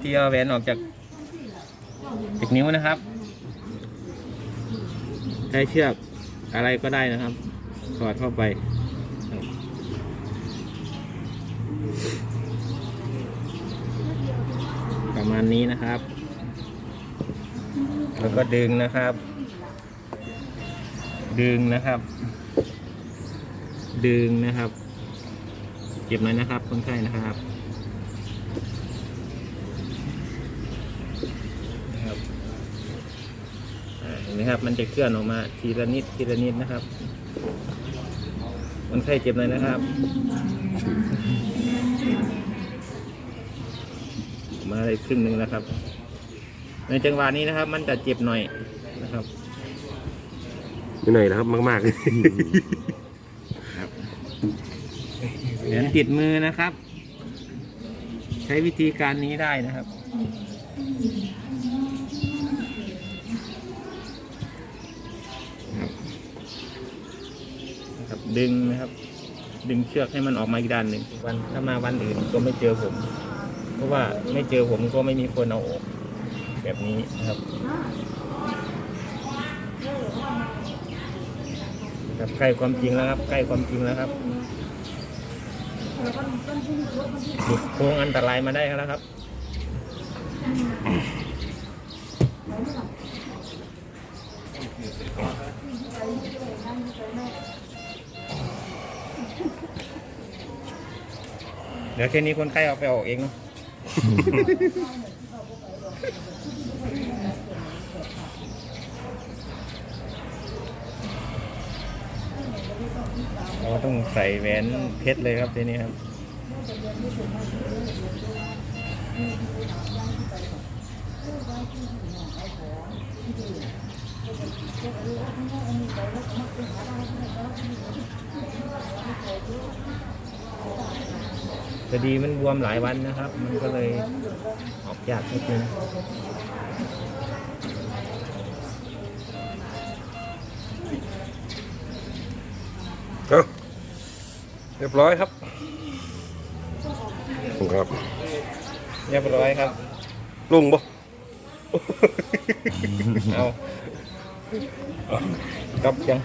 ที่เอาแหวนออกจากจากนิ้วนะครับใช้เชือกอะไรก็ได้นะครับสอดเข้าไปประมาณนี้นะครับ แล้วก็ดึงนะครับ ดึงนะครับ ดึงนะครับเจ็บไหมนะครับคนไข้นะครับนะครับอ่า เห็นไหมครับ มันจะเคลื่อนออกมาทีละนิดทีละนิดนะครับคนไข้เจ็บเลยนะครับออกมาได้ครึ่งหนึ่งแล้วครับ ในจังหวะนี้นะครับ มันจะเจ็บหน่อยนะครับไม่หน่อยนะครับมากเหรียญติดมือนะครับ ใช้วิธีการนี้ได้นะครับ ดึงนะครับ ดึงเชือกให้มันออกมาอีกด้านหนึ่งวันถ้ามาวันอื่นก็ไม่เจอผม เพราะว่าไม่เจอผมก็ไม่มีคนเอาออกแบบนี้นะครับครับใกล้ความจริงแล้วครับ ใกล้ความจริงแล้วครับหลุดโค้งอันตรายมาได้แล้วครับ เดี๋ยวแค่นี้คนไข้เอาไปออกเองเนาะเราต้องใส่แหวนเพชรเลยครับทีนี้ครับ พอดีมันบวมหลายวันนะครับ มันก็เลยออกยากนิดนึงๆเอาเรียบร้อยครับครับ เรียบร้อยครับ ลุงบ่ เอากับยัง